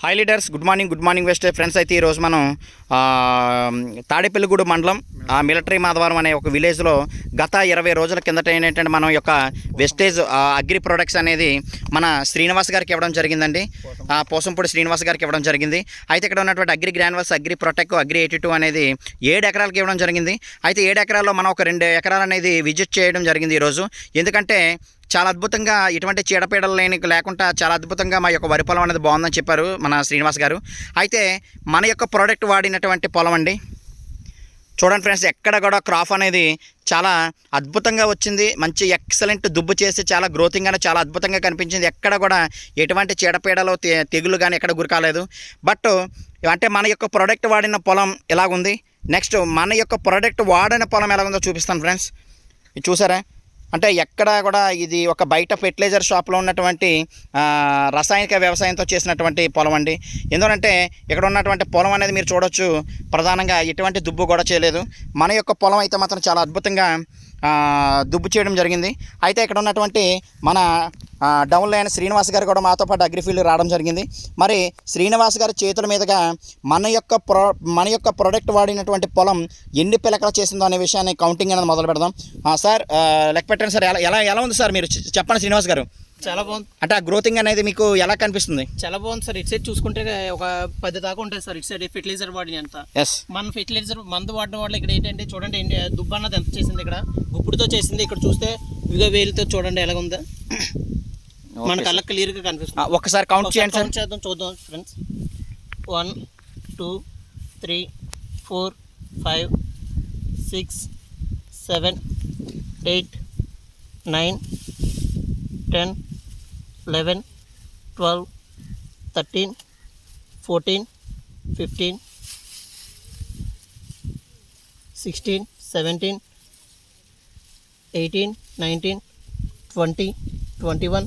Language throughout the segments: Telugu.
Hi leaders good morning good morning best friends అయితే ఈరోజు మనం తాడేపల్లిగూడు మండలం ఆ, మిలిటరీ మాధవరం అనే ఒక విలేజ్లో గత ఇరవై రోజుల కిందట ఏంటంటే మనం యొక్క వెస్టేజ్ అగ్రి ప్రొడక్ట్స్ అనేది మన శ్రీనివాస్ గారికి ఇవ్వడం జరిగిందండి. ఆ, పోసంపూడి శ్రీనివాస్ గారికి ఇవ్వడం జరిగింది. అయితే ఇక్కడ ఉన్నటువంటి agri granules agri protect agri eighty two అనేది ఏడు ఎకరాలకి ఇవ్వడం జరిగింది. అయితే ఏడు ఎకరాల్లో మనం ఒక రెండు ఎకరాలు అనేది విజిట్ చేయడం జరిగింది ఈరోజు. ఎందుకంటే చాలా అద్భుతంగా ఎటువంటి చీడపీడలు లేని లేకుండా చాలా అద్భుతంగా మా యొక్క వరి పొలం అనేది బాగుందని చెప్పారు మన శ్రీనివాస్ గారు. అయితే మన యొక్క ప్రోడక్ట్ వాడినటువంటి పొలం అండి. చూడండి ఫ్రెండ్స్ ఎక్కడ కూడా క్రాప్ అనేది చాలా అద్భుతంగా వచ్చింది. మంచి ఎక్సలెంట్ దుబ్బు చేసి చాలా గ్రోతింగ్ అనేది చాలా అద్భుతంగా కనిపించింది. ఎక్కడ కూడా ఎటువంటి చీడపీడలు తె- తెగులు కానీ ఎక్కడ గురికాలేదు. బట్ అంటే మన యొక్క ప్రోడక్ట్ వాడిన పొలం ఎలాగుంది? నెక్స్ట్ మన యొక్క ప్రోడక్ట్ వాడిన పొలం ఎలాగుందో చూపిస్తాను ఫ్రెండ్స్ ఇది చూసారా? అంటే ఎక్కడ కూడా ఇది ఒక బయట ఫెర్టిలైజర్ షాప్లో ఉన్నటువంటి రసాయనిక వ్యవసాయంతో చేసినటువంటి పొలం అండి. ఎందుకంటే ఇక్కడ ఉన్నటువంటి పొలం అనేది మీరు చూడొచ్చు ప్రధానంగా ఎటువంటి దుబ్బు కూడా చేయలేదు. మన యొక్క పొలం అయితే మాత్రం చాలా అద్భుతంగా దుబ్బు చేయడం జరిగింది. అయితే ఇక్కడ ఉన్నటువంటి మన డౌన్ లైన్ శ్రీనివాస్ గారు కూడా మాతో పాటు అగ్రిఫీల్డ్ రావడం జరిగింది. మరి శ్రీనివాస్ గారి చేతుల మీదుగా మన యొక్క ప్రో మన యొక్క ప్రోడక్ట్ వాడినటువంటి పొలం ఎన్ని పిలకలు చేసిందో అనే విషయాన్ని కౌంటింగ్ అనేది మొదలు పెడదాం. సార్ లెక్క పెట్టండి సార్. ఎలా ఎలా ఎలా ఉంది సార్ మీరు చెప్పండి శ్రీనివాస్ గారు. చాలా బాగుంది. అంటే ఆ గ్రోతింగ్ అనేది మీకు ఎలా కనిపిస్తుంది? చాలా బాగుంది సార్. ఇటు సైడ్ చూసుకుంటే ఒక పది దాకా ఉంటుంది సార్. ఇటు సైడ్ ఫెర్టిలైజర్ వాడిన ఎంత ఎస్ మన ఫెర్టిలైజర్ మందు వాడడం వల్ల ఇక్కడ ఏంటంటే చూడండి ఏంటి దుబ్బ అన్నది ఎంత చేసింది ఇక్కడ? గుప్పుడుతో చేసింది. ఇక్కడ చూస్తే ఇదిగో వేలుతో చూడండి ఎలా ఉందా మన కళ్ళకి క్లియర్గా కనిపిస్తుంది. ఒక్కసారి కౌంట్ ఒకసారి చేయండి సార్ count చేద్దాం చూద్దాం friends one two three four five six seven eight nine ten eleven twelve thirteen fourteen fifteen sixteen seventeen eighteen nineteen twenty twenty one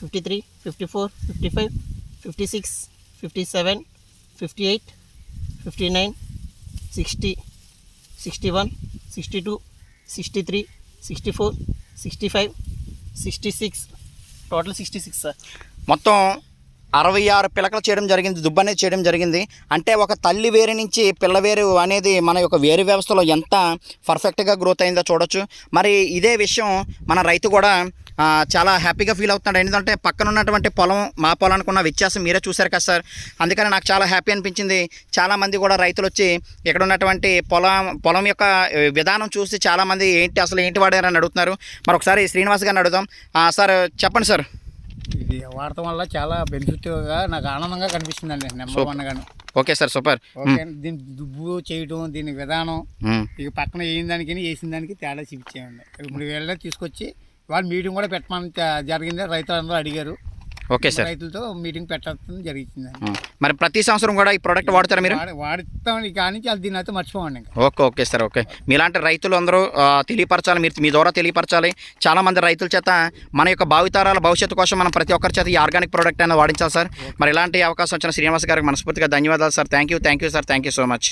fifty three fifty four fifty five fifty six fifty seven fifty eight fifty nine sixty sixty one sixty two sixty three sixty four sixty five sixty six total sixty six sir మొత్తం అరవై ఆరు పిలకలు చేయడం జరిగింది దుబ్బు అనేది చేయడం జరిగింది. అంటే ఒక తల్లి వేరు నుంచి పిల్ల వేరు అనేది మన యొక్క వేరు వ్యవస్థలో ఎంత పర్ఫెక్ట్గా గ్రోత్ అయిందో చూడొచ్చు. మరి ఇదే విషయం మన రైతు కూడా చాలా హ్యాపీగా ఫీల్ అవుతున్నాడు. ఎందుకంటే పక్కన ఉన్నటువంటి పొలం మా పొలానికి ఉన్న వ్యత్యాసం మీరే చూశారు కదా సార్. అందుకని నాకు చాలా హ్యాపీ అనిపించింది. చాలామంది కూడా రైతులు వచ్చి ఇక్కడ ఉన్నటువంటి పొలం పొలం యొక్క విధానం చూసి చాలామంది ఏంటి అసలు ఏంటి వాడారని అడుగుతున్నారు. మరి ఒకసారి శ్రీనివాస్ గారిని అడుగుదాం. సార్ చెప్పండి సార్. ఇది వాడటం వల్ల చాలా బెనిఫిట్గా నాకు ఆనందంగా కనిపిస్తుందండి నెంబర్ వన్ గాను. Okay sir super. ఓకే దీని దుబ్బు చేయటం దీని విధానం. ఇక పక్కన వేయిన దానికి వేసిన దానికి తేడా చూపించేయండి. ఇప్పుడు వీళ్ళ తీసుకొచ్చి వాళ్ళు మీటింగ్ కూడా పెట్టమని జరిగింది రైతులందరూ అడిగారు. Okay sir. రైతులతో మీటింగ్ పెట్టడం జరిగిందండి. మ్మ్. మరి ప్రతి సంవత్సరం కూడా ఈ ప్రోడక్ట్ వాడతారా మీరు? వాడి వాడిస్తాం కానీ అది దీని అయితే మర్చిపోండి ఓకే ఓకే సార్ ఓకే. మీలాంటి రైతులు అందరూ తెలియపరచాలి మీరు మీ ద్వారా తెలియపరచాలి. చాలా మంది రైతుల చేత మన యొక్క భావితరాల భవిష్యత్తు కోసం మనం ప్రతి ఒక్కరి చేత ఈ ఆర్గానిక్ ప్రోడక్ట్ అనేది వాడించాలి సార్. మరి ఇలాంటి అవకాశం వచ్చిన శ్రీనివాస్ గారికి మనస్ఫూర్తిగా ధన్యవాదాలు sir. Thank you thank you sir thank you so much